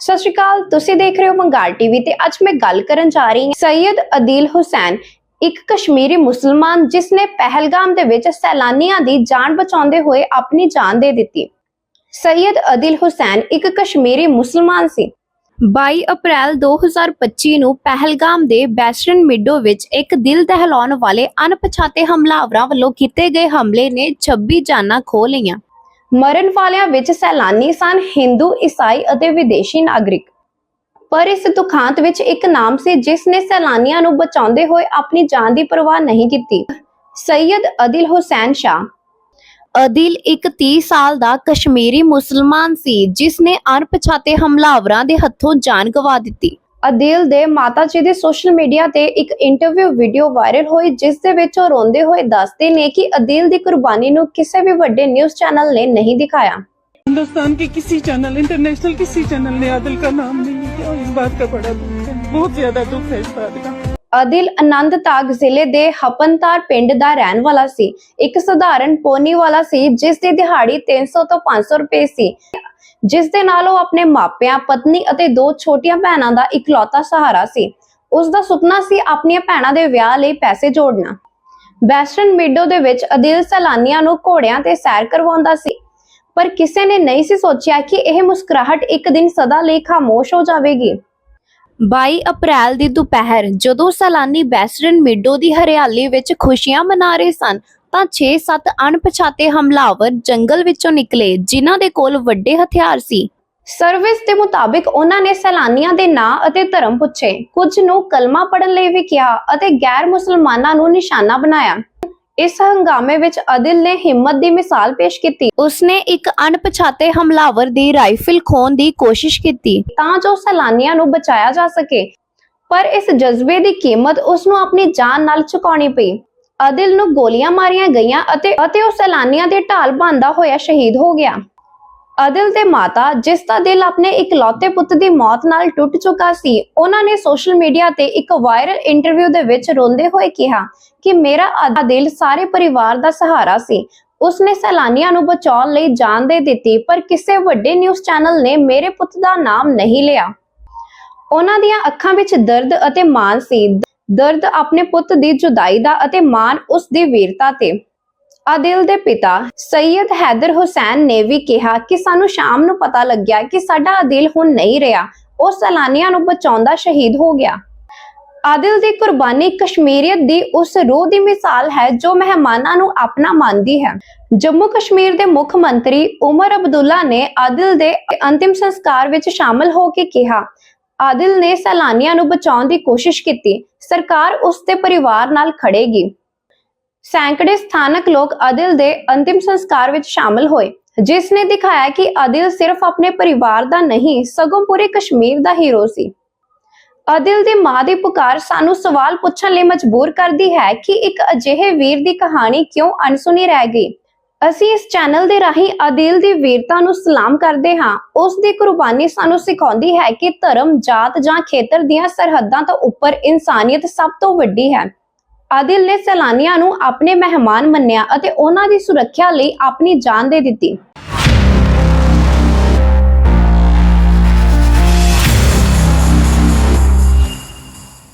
ਸਤਿ ਸ਼੍ਰੀ ਅਕਾਲ, ਤੁਸੀਂ ਦੇਖ ਰਹੇ ਹੋ ਮੰਗਾਲ ਟੀਵੀ ਤੇ ਅੱਜ ਮੈਂ ਗੱਲ ਕਰਨ ਜਾ ਰਹੀ ਹਾਂ ਸੈਯਦ ਅਦੀਲ ਹੁਸੈਨ, ਇੱਕ ਕਸ਼ਮੀਰੀ ਮੁਸਲਮਾਨ ਜਿਸ ਨੇ ਪਹਿਲਗਾਮ ਦੇ ਵਿੱਚ ਸੈਲਾਨੀਆਂ ਦੀ ਜਾਨ ਬਚਾਉਂਦੇ ਹੋਏ ਆਪਣੀ ਜਾਨ ਦੇ ਦਿੱਤੀ। ਸੈਯਦ ਅਦੀਲ ਹੁਸੈਨ ਇੱਕ ਕਸ਼ਮੀਰੀ ਮੁਸਲਮਾਨ ਸੀ। 22 ਅਪ੍ਰੈਲ 2025 ਨੂੰ ਪਹਿਲਗਾਮ ਦੇ ਵੈਸਟਰਨ ਮਿਡੋ ਵਿੱਚ ਇੱਕ ਦਿਲ ਦਹਿਲਾਉਣ ਵਾਲੇ ਅਣਪਛਾਤੇ ਹਮਲਾਵਰਾਂ ਵੱਲੋਂ ਕੀਤੇ ਗਏ ਹਮਲੇ ਨੇ 26 ਜਾਨਾਂ ਖੋਹ ਲਈਆਂ। ਮਰਨ ਵਾਲਿਆਂ ਵਿੱਚ ਸੈਲਾਨੀ ਸਨ ਹਿੰਦੂ, ਈਸਾਈ ਅਤੇ ਵਿਦੇਸ਼ੀ ਨਾਗਰਿਕ। ਪਰ ਇਸ ਦੁਖਾਂਤ ਵਿੱਚ ਇੱਕ ਨਾਮ ਸੀ ਜਿਸ ਨੇ ਸੈਲਾਨੀਆਂ ਨੂੰ ਬਚਾਉਂਦੇ ਹੋਏ ਆਪਣੀ ਜਾਨ ਦੀ ਪਰਵਾਹ ਨਹੀਂ ਕੀਤੀ। ਸੈਯਦ ਅਦਿਲ ਹੁਸੈਨ ਸ਼ਾਹ। ਅਦਿਲ ਇੱਕ 30 ਸਾਲ ਦਾ ਕਸ਼ਮੀਰੀ ਮੁਸਲਮਾਨ ਸੀ, ਜਿਸ ਨੇ ਅਣਪਛਾਤੇ ਹਮਲਾਵਰਾਂ ਦੇ ਹੱਥੋਂ ਜਾਨ ਗਵਾ ਦਿੱਤੀ। ਅਦਿਲ ਦੇ ਮਾਤਾ ਜੀ ਦੇ ਸੋਸ਼ਲ ਮੀਡੀਆ ਤੇ ਇੱਕ ਇੰਟਰਵਿਊ ਵੀਡੀਓ ਵਾਇਰਲ ਹੋਈ ਜਿਸ ਦੇ ਵਿੱਚ ਉਹ ਰੋਂਦੇ ਹੋਏ ਦੱਸਦੇ ਨੇ ਕਿ ਅਦਿਲ ਦੀ ਕੁਰਬਾਨੀ ਨੂੰ ਕਿਸੇ ਵੀ ਵੱਡੇ ਨਿਊਜ਼ ਚੈਨਲ ਨੇ ਨਹੀਂ ਦਿਖਾਇਆ हिंदुस्तान के किसी चैनल इंटरनेशनल किसी चैनल ने आदिल का नाम नहीं लिया और इस बात का बड़ा दुख है बहुत ज्यादा दुख है इस बात का ਅਦਿਲ ਅਨੰਦਤਾਗ ਜ਼ਿਲ੍ਹੇ ਦੇ ਹਪਨਤਾਰ ਪਿੰਡ ਦਾ ਰਹਿਣ ਵਾਲਾ ਸੀ ਇੱਕ ਸਧਾਰਨ ਪੋਨੀ ਵਾਲਾ ਸੀ ਜਿਸ ਦੀ ਦਿਹਾੜੀ 300 ਤੋਂ 500 ਰੁਪਏ ਸੀ ਜਿਸ ਦੇ ਨਾਲ ਉਹ ਆਪਣੇ ਮਾਪਿਆਂ, ਪਤਨੀ ਅਤੇ ਦੋ ਛੋਟੀਆਂ ਭੈਣਾਂ ਦਾ ਇਕਲੌਤਾ ਸਹਾਰਾ ਸੀ। ਉਸ ਦਾ ਸੁਪਨਾ ਸੀ ਆਪਣੀਆਂ ਭੈਣਾਂ ਦੇ ਵਿਆਹ ਲਈ ਪੈਸੇ ਜੋੜਨਾ। ਵੈਸਟਰਨ ਮਿਡੋ ਦੇ ਵਿੱਚ ਅਦਿਲ ਸੈਲਾਨੀਆਂ ਨੂੰ ਘੋੜਿਆਂ ਤੇ ਸੈਰ ਕਰਵਾਉਂਦਾ ਸੀ। ਪਰ ਕਿਸੇ ਨੇ ਨਹੀਂ ਸੀ ਸੋਚਿਆ ਕਿ ਇਹ ਮੁਸਕਰਾਹਟ ਇੱਕ ਦਿਨ ਸਦਾ ਲਈ ਖਾਮੋਸ਼ ਹੋ ਜਾਵੇਗੀ। 22 ਅਪ੍ਰੈਲ ਦੀ ਦੁਪਹਿਰ ਜਦੋਂ ਸੈਲਾਨੀ ਵੈਸਟਰਨ ਮਿੱਡੋ ਦੀ ਹਰਿਆਲੀ ਵਿੱਚ ਖੁਸ਼ੀਆਂ ਮਨਾ ਰਹੇ ਸਨ ਤਾਂ 6-7 ਅਣਪਛਾਤੇ ਹਮਲਾਵਰ ਜੰਗਲ ਵਿੱਚੋਂ ਨਿਕਲੇ ਜਿਨ੍ਹਾਂ ਦੇ ਕੋਲ ਵੱਡੇ ਹਥਿਆਰ ਸੀ। ਸਰਵਿਸ ਦੇ ਮੁਤਾਬਿਕ ਉਹਨਾਂ ਨੇ ਸੈਲਾਨੀਆਂ ਦੇ ਨਾਂ ਅਤੇ ਧਰਮ ਪੁੱਛੇ। ਕੁਝ ਨੂੰ ਕਲਮਾ ਪੜਨ ਲਈ ਵੀ ਕਿਹਾ ਅਤੇ ਗੈਰ ਮੁਸਲਮਾਨਾਂ ਨੂੰ ਨਿਸ਼ਾਨਾ ਬਣਾਇਆ। ਇਸ ਹੰਗਾਮੇ ਵਿੱਚ ਅਦਿਲ ਨੇ ਹਿੰਮਤ ਦੀ ਮਿਸਾਲ ਪੇਸ਼ ਕੀਤੀ। ਉਸਨੇ ਇੱਕ ਅਣਪਛਾਤੇ ਹਮਲਾਵਰ ਦੀ ਰਾਈਫਲ ਖੋਣ ਦੀ ਕੋਸ਼ਿਸ਼ ਕੀਤੀ। ਤਾਂ ਜੋ ਸੈਲਾਨੀਆਂ ਨੂੰ ਬਚਾਇਆ ਜਾ ਸਕੇ। ਪਰ ਇਸ ਜਜ਼ਬੇ ਦੀ ਕੀਮਤ ਉਸ ਨੂੰ ਆਪਣੀ ਜਾਨ ਨਾਲ ਚੁਕਾਉਣੀ ਪਈ। ਅਦਿਲ ਨੂੰ ਗੋਲੀਆਂ ਮਾਰੀਆਂ ਗਈਆਂ ਅਤੇ ਅਤੇ ਉਹ ਸੈਲਾਨੀਆਂ ਦੇ ਢਾਲ ਬੰਦਾ ਹੋਇਆ ਸ਼ਹੀਦ ਹੋ ਗਿਆ। ਅਦਿਲ ਦੇ ਮਾਤਾ, ਜਿਸ ਦਾ ਦਿਲ ਆਪਣੇ ਇਕਲੌਤੇ ਪੁੱਤ ਦੀ ਮੌਤ ਨਾਲ ਟੁੱਟ ਚੁੱਕਾ ਸੀ, ਉਹਨਾਂ ਨੇ ਸੋਸ਼ਲ ਮੀਡੀਆ ਤੇ ਇੱਕ ਵਾਇਰਲ ਇੰਟਰਵਿਊ ਦੇ ਵਿੱਚ ਰੋਂਦੇ ਹੋਏ ਕਿਹਾ ਕਿ ਮੇਰਾ ਆਧਾ ਦਿਲ ਸਾਰੇ ਪਰਿਵਾਰ ਦਾ ਸਹਾਰਾ ਸੀ। ਉਸਨੇ ਸੈਲਾਨੀਆਂ ਨੂੰ ਬਚਾਉਣ ਲਈ ਜਾਨ ਦੇ ਦਿੱਤੀ, ਪਰ ਕਿਸੇ ਵੱਡੇ ਨਿਊਜ਼ ਚੈਨਲ ਨੇ ਮੇਰੇ ਪੁੱਤ ਦਾ ਨਾਮ ਨਹੀਂ ਲਿਆ। ਉਹਨਾਂ ਦੀਆਂ ਅੱਖਾਂ ਵਿੱਚ ਦਰਦ ਅਤੇ ਮਾਣ ਸੀ। ਦਰਦ ਆਪਣੇ ਪੁੱਤ ਦੀ ਜੁਦਾਈ ਦਾ ਅਤੇ ਮਾਣ ਉਸ ਦੀ ਵੀਰਤਾ ਤੇ। ਆਦਿਲ ਦੇ ਪਿਤਾ ਸੈਯਦ ਹੈਦਰ ਹੁਸੈਨ ਨੇ ਵੀ ਕਿਹਾ ਕਿ ਸਾਨੂੰ ਸ਼ਾਮ ਨੂੰ ਪਤਾ ਲੱਗਿਆ ਕਿ ਸਾਡਾ ਆਦਿਲ ਹੁਣ ਨਹੀਂ ਰਿਹਾ। ਉਹ ਸੈਲਾਨੀਆਂ ਨੂੰ ਬਚਾਉਂਦਾ ਸ਼ਹੀਦ ਹੋ ਗਿਆ। ਆਦਿਲ ਦੀ ਕੁਰਬਾਨੀ ਕਸ਼ਮੀਰੀਅਤ ਦੀ ਉਸ ਰੂਹ ਦੀ ਮਿਸਾਲ ਹੈ ਜੋ ਮਹਿਮਾਨਾਂ ਨੂੰ ਆਪਣਾ ਮੰਨਦੀ ਹੈ। ਜੰਮੂ ਕਸ਼ਮੀਰ ਦੇ ਮੁੱਖ ਮੰਤਰੀ ਉਮਰ ਅਬਦੁੱਲਾ ਨੇ ਆਦਿਲ ਦੇ ਅੰਤਿਮ ਸੰਸਕਾਰ ਵਿੱਚ ਸ਼ਾਮਲ ਹੋ ਕੇ ਕਿਹਾ ਆਦਿਲ ਨੇ ਸੈਲਾਨੀਆਂ ਨੂੰ ਬਚਾਉਣ ਦੀ ਕੋਸ਼ਿਸ਼ ਕੀਤੀ। ਸਰਕਾਰ ਉਸ ਦੇ ਪਰਿਵਾਰ ਨਾਲ ਖੜੇਗੀ। ਸੈਂਕੜੇ ਸਥਾਨਕ ਲੋਕ ਅਦਿਲ ਦੇ ਅੰਤਿਮ ਸੰਸਕਾਰ ਵਿੱਚ ਸ਼ਾਮਲ ਹੋਏ, ਜਿਸ ਨੇ ਦਿਖਾਇਆ ਕਿ ਅਦਿਲ ਸਿਰਫ ਆਪਣੇ ਪਰਿਵਾਰ ਦਾ ਨਹੀਂ, ਸਗੋਂ ਪੂਰੇ ਕਸ਼ਮੀਰ ਦਾ ਹੀਰੋ ਸੀ। ਅਦਿਲ ਦੀ ਮਾਂ ਦੀ ਪੁਕਾਰ ਸਾਨੂੰ ਸਵਾਲ ਪੁੱਛਣ ਲਈ ਮਜਬੂਰ ਕਰਦੀ ਹੈ ਕਿ ਇੱਕ ਅਜਿਹੇ ਵੀਰ ਦੀ ਕਹਾਣੀ ਕਿਉਂ ਅਣਸੁਣੀ ਰਹਿ ਗਈ? ਅਸੀਂ ਇਸ ਚੈਨਲ ਦੇ ਰਾਹੀਂ ਅਦਿਲ ਦੀ ਵੀਰਤਾ ਨੂੰ ਸਲਾਮ ਕਰਦੇ ਹਾਂ। ਉਸ ਦੀ ਕੁਰਬਾਨੀ ਸਾਨੂੰ ਸਿਖਾਉਂਦੀ ਹੈ ਕਿ ਧਰਮ, ਜਾਤ ਜਾਂ ਖੇਤਰ ਦੀਆਂ ਸਰਹੱਦਾਂ ਤੋਂ ਉੱਪਰ ਇਨਸਾਨੀਅਤ ਸਭ ਤੋਂ ਵੱਡੀ ਹੈ। ਆਦਿਲ ਨੇ ਸੈਲਾਨੀਆਂ ਨੂੰ ਆਪਣੇ ਮਹਿਮਾਨ ਮੰਨਿਆ ਅਤੇ ਉਹਨਾਂ ਦੀ ਸੁਰੱਖਿਆ ਲਈ ਆਪਣੀ ਜਾਨ ਦੇ ਦਿੱਤੀ।